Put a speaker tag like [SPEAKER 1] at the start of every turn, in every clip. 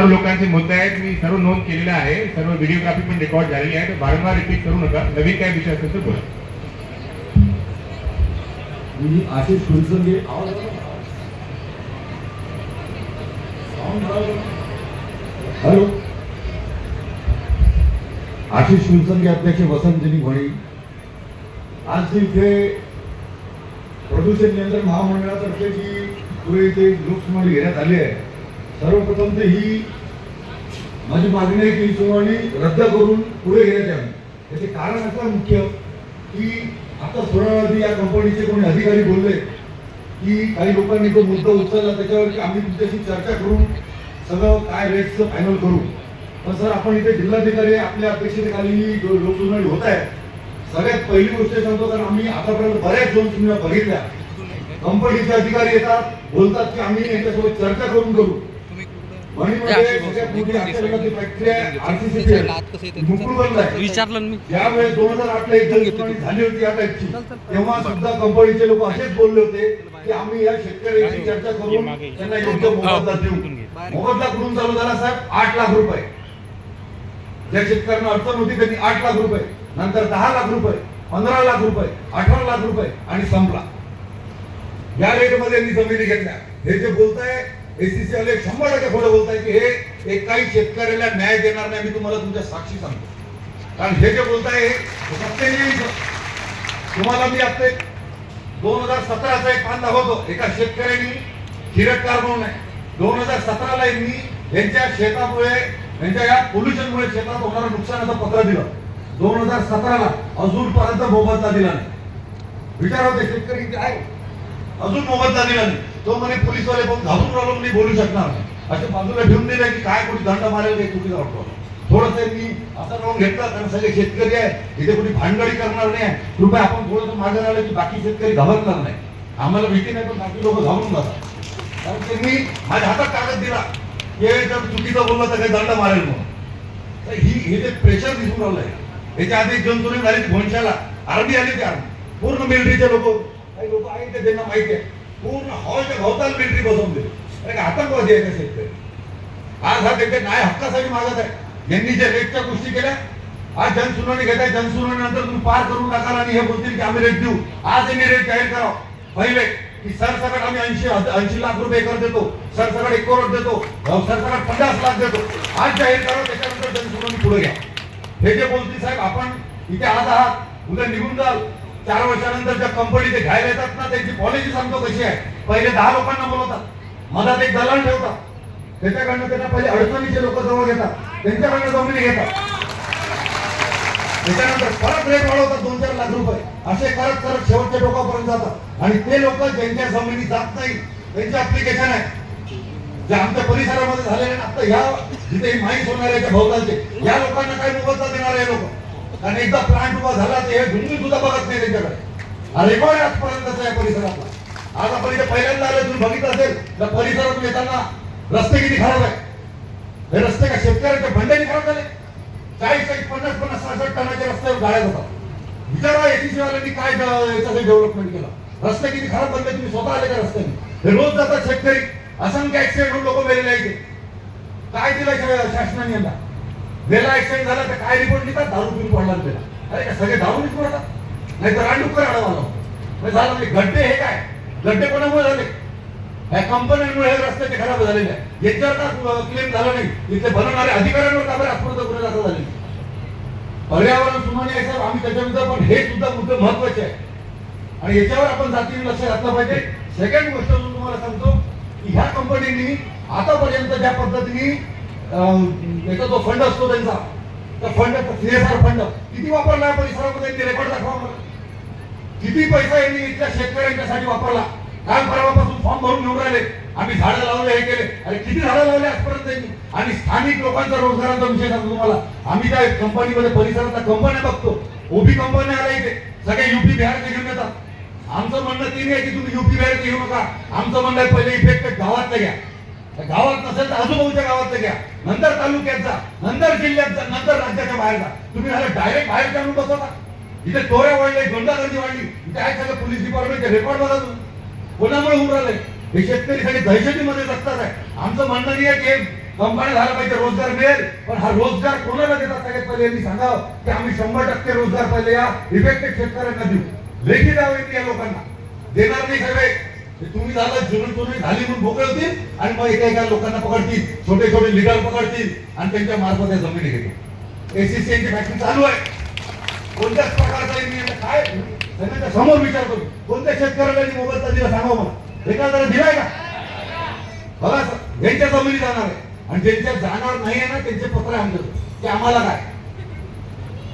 [SPEAKER 1] सर्व लोकांचे मुद्दे आहेत. मी सर्व नोंद केलेला आहे. सर्व व्हिडिओग्राफी पण रेकॉर्ड झालेली आहे. तर वारंवार रिपीट करू नका. नवीन काय विषय असेल तर बोला.
[SPEAKER 2] मी आशिष फुलसंगे. हॅलो आशिष फुलसंगे अध्यक्ष वसंतजनी म्हणी आज इथे प्रदूषण नियंत्रण महामंडळातर्फे जी पुढे इथे ग्रुप्समध्ये घेण्यात आली आहे सर्वप्रथम तर ही माझी मागणी आहे की ही सुनावणी रद्द करून पुढे घेण्यात यावी याचे कारण असं मुख्य की आता थोड्या आधी या कंपनीचे कोणी अधिकारी बोलले की काही लोकांनी तो मुद्दा उचलला त्याच्यावर की आम्ही तुमच्याशी चर्चा करून सगळं काय रेटचं फायनल करू. पण सर आपण इथे जिल्हाधिकारी आपल्या अपेक्षेखाली ही लोकसुनावणी होत आहे सगळ्यात पहिली गोष्ट सांगतो कारण आम्ही आतापर्यंत बऱ्याच दोन तुम्ही बघितल्या. कंपनीचे अधिकारी येतात बोलतात की आम्ही यांच्यासोबत चर्चा करून करू.
[SPEAKER 3] विचारलं मी.
[SPEAKER 2] ज्यावेळेस दोन हजार आठ ला एक जनसुनावणी झाली होती या टाईपची तेव्हा सुद्धा कंपनीचे लोक असेच बोलले होते की आम्ही या शेतकऱ्यांची चर्चा करून त्यांना योग्य मोबदला देऊ. मोबदला कुठून चालू झाला साहेब आठ लाख रुपये. ज्या शेतकऱ्यांना अडचण होती त्यांनी आठ लाख रुपये नंतर दहा लाख रुपये पंधरा लाख रुपये अठरा लाख रुपये आणि संपला. या रेटमध्ये यांनी जमिनी घेतल्या. हे जे बोलताय एसीसी वाले शंभर टक्के खोटं बोलताय की हे एकाही शेतकऱ्याला न्याय देणार नाही मी तुम्हाला तुमच्या साक्षी सांगतो. कारण हे जे बोलताय हे सत्य. नाही तुम्हाला मी आता दोन हजार सतराचा एक पान दाखवतो एका शेतकऱ्यांनी हिरटकार म्हणून आहे. दोन हजार सतराला यांनी यांच्या शेतामुळे यांच्या या पोल्युशनमुळे शेतात होणारं नुकसानाचं पत्र दिलं. दोन हजार सतराला अजूनपर्यंत मोबदला दिला नाही. विचार होते शेतकरी किती आहे अजून मोबदला दिला नाही. तो म्हणे पोलीसवाले पण घाबरून राहिलो मी बोलू शकणार नाही. असे बाजूला ठेवून दिले की काय कुठे दंड मारेल काही चुकीचा वाटतो. थोडस मी असं राहून घेतला कारण सगळे शेतकरी आहे इथे कुणी भांडगडी करणार नाही. आहे. कृपया आपण थोडंसं मागे राहिलं की बाकी शेतकरी घाबरणार नाही. आम्हाला भीती नाही पण बाकी लोक घाबरून जातात. कारण त्यांनी माझ्या हातात कागद दिला. हे जर चुकीचं बोललं तर काही दंड मारेल म्हणून. तर ही हे जे प्रेशर दिसून राहिलंय याच्या आधी एक जनसुनी झाली भोनशाला आर्मी आली त्या पूर्ण मिलिटरीचे लोक. काही लोक आहेत ते त्यांना माहिती आहे. पूर्ण हॉलच्या भोवताल मिलिटरी बसवून दिली. अरे काय आतंकवादी आहे का शेतकरी? आज हा त्यांच्या न्याय हक्कासाठी मागत आहे. यांनी ज्या रेटच्या गोष्टी केल्या आज जनसुनावणी घेत आहे जनसुनावणी नंतर तुम्ही पार करून टाकाल आणि हे बोलतील की आम्ही रेट देऊ. आज यांनी रेट जाहीर करावा. पहिले की सरसकट आम्ही ऐंशी ऐंशी लाख रुपये एकर देतो. सरसकट एक करोड देतो. सरसकट पन्नास लाख देतो. आज जाहीर करा त्याच्यानंतर जनसुनावणी पुढे घ्या. हे जे बोलतील साहेब आपण इथे आज आहात. उद्या निघून जाल. चार वर्षानंतर ज्या कंपनी ते घ्यायला येतात ना त्यांची पॉलिसी सांगतो कशी आहे. पहिले दहा लोकांना बोलवतात. मधात एक दलाल ठेवतात. त्याच्याकडनं त्यांना पहिले अडचणीचे लोक जवळ घेतात. त्यांच्याकडनं जमिनी घेतात. त्याच्यानंतर परत रेट वाढवतात दोन चार लाख रुपये. असे करत करत शेवटच्या टोकापर्यंत जातात. आणि ते लोक ज्यांच्या जमिनी जात नाही त्यांचे अप्लिकेशन आहे. जे आमच्या परिसरामध्ये झालेले ना आता ह्या जिथे माहीत होणार आहे त्या भोवतालचे या लोकांना काय मोबदला देणार आहे लोक? आणि एकदा प्लांट उभा झाला ते हे सुद्धा बघत नाही त्यांच्याकडे. हा रेकॉर्ड आजपर्यंतचा या परिसरातला. आज आपण इथे पहिल्यांदा आलं तुम्ही बघितलं असेल तर परिसरातून येताना रस्ते किती खराब आहे हे रस्ते का शेतकऱ्यांच्या भंडारी खराब झाले? चाळीस चाळीस पन्नास पन्नास साठ टनाच्या रस्त्यावर गाड्या जातात विचारा एसीसीवाल्यांनी काय ड- याचं डेव्हलपमेंट केलं. रस्ते किती खराब बनले तुम्ही स्वतः आले का रस्त्याने. हे रोज जातात शेतकरी. असंख्य ऍक्सिडेंट होऊन लोक मेलेले आहेत काय दिलं शासनाने यांना? वेला ऍक्सिडेंट झाला तर काय रिपोर्ट लिहितात दारू पिऊन पडला त्याला. अरे का सगळे दारू लिहित पडतात? नाही तर रांडुकर अडवाला मला झालं म्हणजे गड्डे हे काय? गड्डे कोणामुळे झाले? या कंपन्यांमुळे हे रस्त्याचे खराब झालेले आहे याच्यावर का क्लेम झाला नाही? इथे बनवणारे अधिकाऱ्यांवर का बरं आत्महत्या गुन्हे दाखल झाले? पर्यावरण सुमाने आहे साहेब. आम्ही त्याच्यानंतर पण हे सुद्धा मुद्दे महत्त्वाचे आहे आणि याच्यावर आपण जातीने लक्ष घातलं पाहिजे. सेकंड गोष्ट तुम्हाला सांगतो की ह्या कंपनीनी आतापर्यंत ज्या पद्धतीने अं, याचा जो फंड असतो त्यांचा त्या फंड सीएसआर फंड किती वापरला परिसरामध्ये? ते रेकॉर्ड दाखवा मला. किती पैसा यांनी इथल्या शेतकऱ्यांच्यासाठी वापरला? काल परवापासून फॉर्म भरून घेऊन राहिले. आम्ही झाडं लावले हे केले. अरे किती झाडं लावले आजपर्यंत त्यांनी आणि स्थानिक लोकांचा रोजगाराचा विषय सांगतो तुम्हाला. आम्ही त्या कंपनीमध्ये परिसरातल्या कंपन्या बघतो. ओबी कंपन्या आल्या इथे. सगळे युपी बिहारचे घेऊन येतात. आमचं म्हणणं ते नाही की तुम्ही युपी बिहारचे घेऊ नका. आमचं म्हणणं आहे पहिले इफेक्ट गावातलं घ्या. गावात नसेल तर आजूबाजूच्या गावातलं घ्या. नंतर तालुक्याचा नंतर जिल्ह्याचा नंतर राज्याच्या बाहेरचा तुम्ही झालं डायरेक्ट बाहेर आणून बसवता. इथे चोऱ्या वाढल्या गुंडागर्दी वाढली. इथे आहे सगळं पोलीस डिपार्टमेंटचे रेकॉर्ड बघा तुम्ही. कोणामुळे होऊन राहिले हे शेतकरी सगळे दहशतीमध्ये जगतात आहे. आमचं म्हणणं नाही आहे की कंपनी झाला पाहिजे रोजगार मिळेल. पण हा रोजगार कोणाला देतात सगळ्यात पहिले यांनी सांगावं. की आम्ही शंभर टक्के रोजगार पहिले या इफेक्टेड शेतकऱ्यांना देऊ. लेखी द्यावं येते या लोकांना. देणार नाही सगळे. तुम्ही झालं जुनी चोरी झाली म्हणून भोकळतील आणि मग एका एका लोकांना पकडतील छोटे छोटे लिडर पकडतील आणि त्यांच्या मार्फत या जमिनी घेतील. एसीसीएनची फॅक्टरी चालू आहे. कोणत्याच प्रकारचा यांनी काय? सगळ्यांच्या समोर विचार करू कोणत्या शेतकऱ्याला मोबाईलचा मोबदला दिला सांगा मला एखाद्याला दिलाय का? बघा सर, यांच्या जमिनी जाणार आहे. आणि ज्यांच्या जाणार नाही आहे ना त्यांचे पत्र आहे ते आम्हाला काय?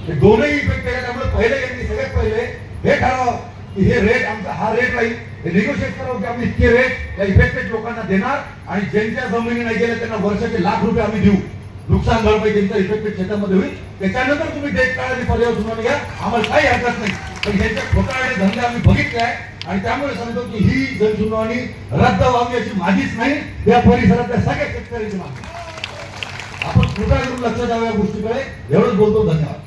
[SPEAKER 2] हे दोनही इफेक्ट त्यामुळे पहिले यांनी सगळ्यात पहिले हे ठरवावं की हे रेट आमचा हा रेट राहील हे निगोशिएट करावं की आम्ही इतके रेट या इफेक्टेड लोकांना देणार आणि ज्यांच्या जमिनी नाही गेल्या त्यांना वर्षाचे लाख रुपये आम्ही देऊ. नुकसान भरपाई त्यांच्या इफेक्टेड शेतामध्ये होईल. त्याच्यानंतर तुम्ही डेट काढा आणि पर्याय सुनावून घ्या. आम्हाला काही हरकत नाही. पण ह्याच्या खोटा आणि धंदे आम्ही बघितले आहे आणि त्यामुळे सांगतो की ही जनसुनावणी रद्द व्हावी अशी माझीच नाही. या परिसरातल्या सगळ्या शेतकऱ्यांची मागणी. आपण कृपया करून लक्ष द्यावं या गोष्टीकडे? एवढंच बोलतो. धन्यवाद.